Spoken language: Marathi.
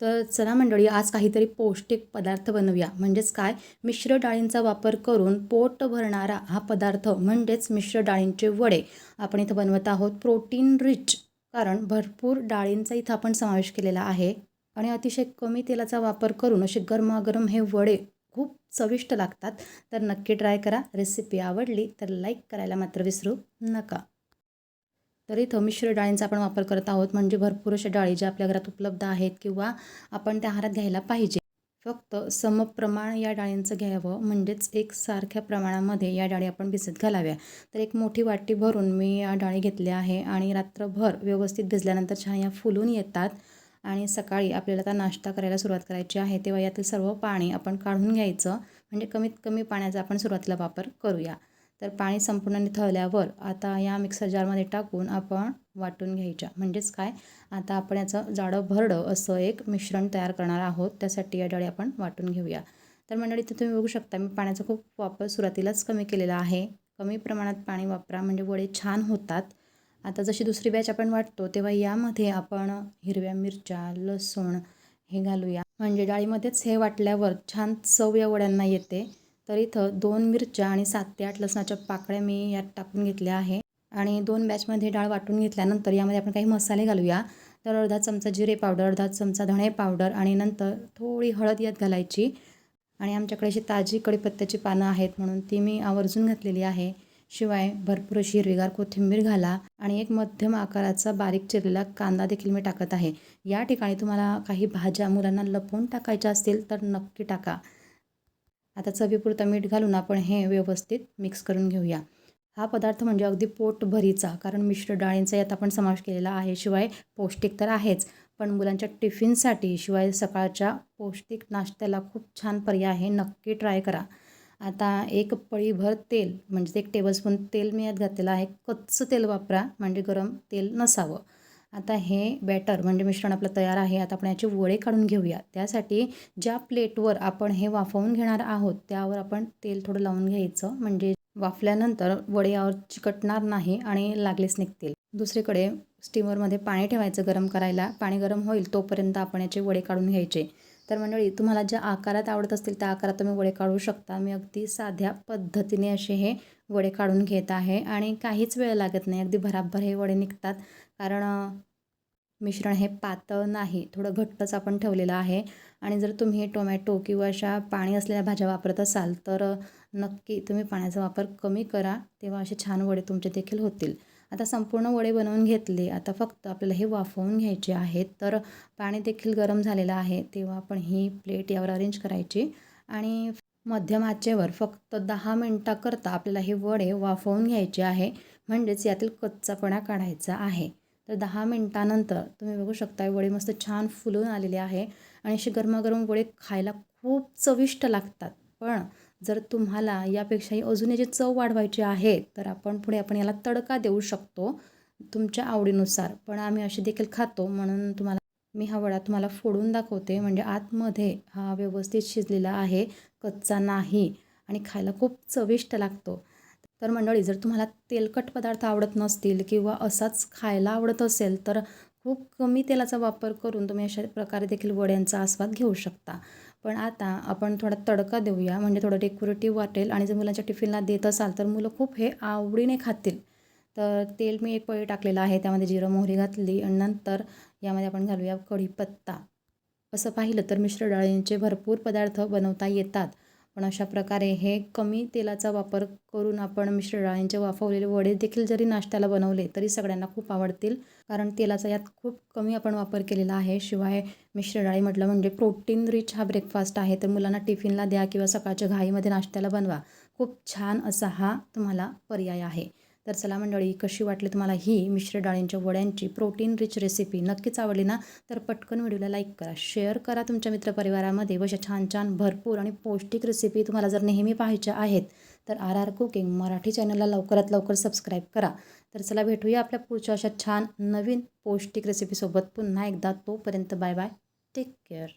तर चला मंडळी आज काहीतरी पौष्टिक पदार्थ बनवूया. म्हणजेच काय? मिश्र डाळींचा वापर करून पोट भरणारा हा पदार्थ म्हणजेच मिश्र डाळींचे वडे आपण इथं बनवत आहोत. प्रोटीन रिच कारण भरपूर डाळींचा इथं आपण समावेश केलेला आहे. आणि अतिशय कमी तेलाचा वापर करून असे गरमागरम हे वडे खूप चविष्ट लागतात. तर नक्की ट्राय करा. रेसिपी आवडली तर लाईक करायला मात्र विसरू नका. तर इथं मिश्र डाळींचा आपण वापर करत आहोत. म्हणजे भरपूर अशा डाळी ज्या आपल्या घरात उपलब्ध आहेत किंवा आपण त्या आहारात घ्यायला पाहिजे. फक्त समप्रमाण या डाळींचं घ्यावं. म्हणजेच एक सारख्या प्रमाणामध्ये या डाळी आपण भिजत घालाव्या. तर एक मोठी वाटी भरून मी या डाळी घेतल्या आहे आणि रात्रभर व्यवस्थित भिजल्यानंतर छान या फुलून येतात. आणि सकाळी आपल्याला आता नाश्ता करायला सुरुवात करायची आहे तेव्हा यातील सर्व पाणी आपण काढून घ्यायचं. म्हणजे कमीत कमी पाण्याचा आपण सुरुवातीला वापर करूया. तर पाणी संपूर्ण निथळल्यावर आता या मिक्सर जारमध्ये टाकून आपण वाटून घ्यायच्या. म्हणजेच काय? आता आपण याचं जाडं भरडं असं एक मिश्रण तयार करणार आहोत. त्यासाठी या डाळी आपण वाटून घेऊया. तर मंडळी इथे तुम्ही बघू शकता मी पाण्याचा खूप वापर सुरुवातीलाच कमी केलेला आहे. कमी प्रमाणात पाणी वापरा म्हणजे वडे छान होतात. आता जशी दुसरी बॅच आपण वाटतो तेव्हा यामध्ये आपण हिरव्या मिरच्या लसूण हे घालूया. म्हणजे डाळीमध्येच हे वाटल्यावर छान चव या वड्यांना येते. तर इथं दोन मिरच्या आणि सात ते आठ लसणाच्या पाकळ्या मी यात टाकून घेतल्या आहे. आणि दोन बॅचमध्ये डाळ वाटून घेतल्यानंतर यामध्ये आपण काही मसाले घालूया. तर अर्धा चमचा जिरे पावडर अर्धा चमचा धणे पावडर आणि नंतर थोडी हळद यात घालायची. आणि आमच्याकडे अशी ताजी कडीपत्त्याची पानं आहेत म्हणून ती मी आवर्जून घातलेली आहे. शिवाय भरपूर अशी हिरवीगार कोथिंबीर घाला. आणि एक मध्यम आकाराचा बारीक चिरलेला कांदा देखील मी टाकत आहे. या ठिकाणी तुम्हाला काही भाज्या मुलांना लपवून टाकायच्या असतील तर नक्की टाका. आता चवीपुरतं मीठ घालून आपण हे व्यवस्थित मिक्स करून घेऊया. हा पदार्थ म्हणजे अगदी पोटभरीचा कारण मिश्र डाळींचा यात आपण समावेश केलेला आहे शिवाय पौष्टिक तर आहेच. पण मुलांच्या टिफिनसाठी शिवाय सकाळच्या पौष्टिक नाश्त्याला खूप छान पर्याय आहे नक्की ट्राय करा. आता एक पळीभर तेल म्हणजे एक टेबलस्पून तेल मी यात घातलेलं आहे. कच्चं तेल वापरा म्हणजे गरम तेल नसावं. आता हे बॅटर म्हणजे मिश्रण आपलं तयार आहे. आता आपण याचे वडे काढून घेऊया. त्यासाठी ज्या प्लेटवर आपण हे वाफवून घेणार आहोत त्यावर आपण तेल थोडं लावून घ्यायचं. म्हणजे वाफल्यानंतर वडे यावर चिकटणार नाही आणि लागलेच निघतील. दुसरीकडे स्टीमरमध्ये पाणी ठेवायचं गरम करायला. पाणी गरम होईल तोपर्यंत आपण याचे वडे काढून घ्यायचे. तर मंडळी तुम्हाला ज्या आकारात आवडत असतील त्या आकारात तुम्ही वडे काढू शकता. मी अगदी साध्या पद्धतीने असे हे वडे काढून घेत आहे आणि काहीच वेळ लागत नाही. अगदी भराभर हे वडे निघतात. कारण मिश्रण हे पातळ नाही थोडं घट्टच आपण ठेवलेलं आहे. आणि जर तुम्ही टोमॅटो किंवा अशा पाणी असलेल्या भाज्या वापरत असाल तर नक्की तुम्ही पाण्याचा वापर कमी करा तेव्हा असे छान वडे तुमचे देखील होतील. आता संपूर्ण वडे बनवून घेतले आता फक्त आपल्याला हे वाफवून घ्यायचे आहेत. तर पाणी देखील गरम झालेलं आहे तेव्हा आपण ही प्लेट यावर अरेंज करायची. आणि मध्यम आचेवर फक्त दहा मिनटाकरता आपल्याला हे वडे वाफवून घ्यायचे आहे. म्हणजेच यातील कच्चापणा काढायचा आहे. तर दहा मिनटानंतर तुम्ही बघू शकता वडे मस्त छान फुलून आलेले आहे. आणि असे गरमागरम वडे खायला खूप चविष्ट लागतात. पण जर तुम्हाला यापेक्षाही अजून याची चव वाढवायची आहे तर आपण पुढे आपण याला तडका देऊ शकतो तुमच्या आवडीनुसार. पण आम्ही असे देखील खातो म्हणून तुम्हाला मी हा वडा तुम्हाला फोडून दाखवते. म्हणजे आतमध्ये हा व्यवस्थित शिजलेला आहे कच्चा नाही आणि खायला खूप चविष्ट लागतो. तर मंडळी जर तुम्हाला तेलकट पदार्थ आवडत नसतील किंवा असाच खायला आवडत असेल तर खूप कमी तेलाचा वापर करून तुम्ही अशा प्रकारे देखील वड्यांचा आस्वाद घेऊ शकता. पण आता आपण थोडा तडका देऊया म्हणजे थोडं डेकोरेटिव्ह वाटेल आणि जर मुलांच्या टिफिनला देत असाल तर मुलं खूप हे आवडीने खातील. तर तेल मी एक पळी टाकलेलं आहे त्यामध्ये जिरं मोहरी घातली आणि नंतर यामध्ये आपण घालूया कढीपत्ता. असं पाहिलं तर मिश्र डाळींचे भरपूर पदार्थ बनवता येतात. पण अशा प्रकारे हे कमी तेलाचा वापर करून आपण मिश्र डाळींचे वाफवलेले वडे देखील जरी नाश्त्याला बनवले तरी सगळ्यांना खूप आवडतील. कारण तेलाचा यात खूप कमी आपण वापर केलेला आहे. शिवाय मिश्र डाळी म्हटलं म्हणजे प्रोटीन रिच हा ब्रेकफास्ट आहे. तर मुलांना टिफिनला द्या किंवा सकाळच्या घाईमध्ये नाश्त्याला बनवा. खूप छान असा हा तुम्हाला पर्याय आहे. तर चला मंडळी कशी वाटली तुम्हाला ही मिश्र डाळींच्या वड्यांची प्रोटीन रिच रेसिपी नक्कीच आवडली ना? तर पटकन व्हिडिओला लाईक करा शेअर करा तुमच्या मित्रपरिवारामध्ये. वशा छान छान भरपूर आणि पौष्टिक रेसिपी तुम्हाला जर नेहमी पाहायच्या आहेत तर आर आर कुकिंग मराठी चॅनलला लवकरात लवकर सबस्क्राईब करा. तर चला भेटूया आपल्या पुढच्या अशा छान नवीन पौष्टिक रेसिपीसोबत पुन्हा एकदा तोपर्यंत बाय बाय टेक केअर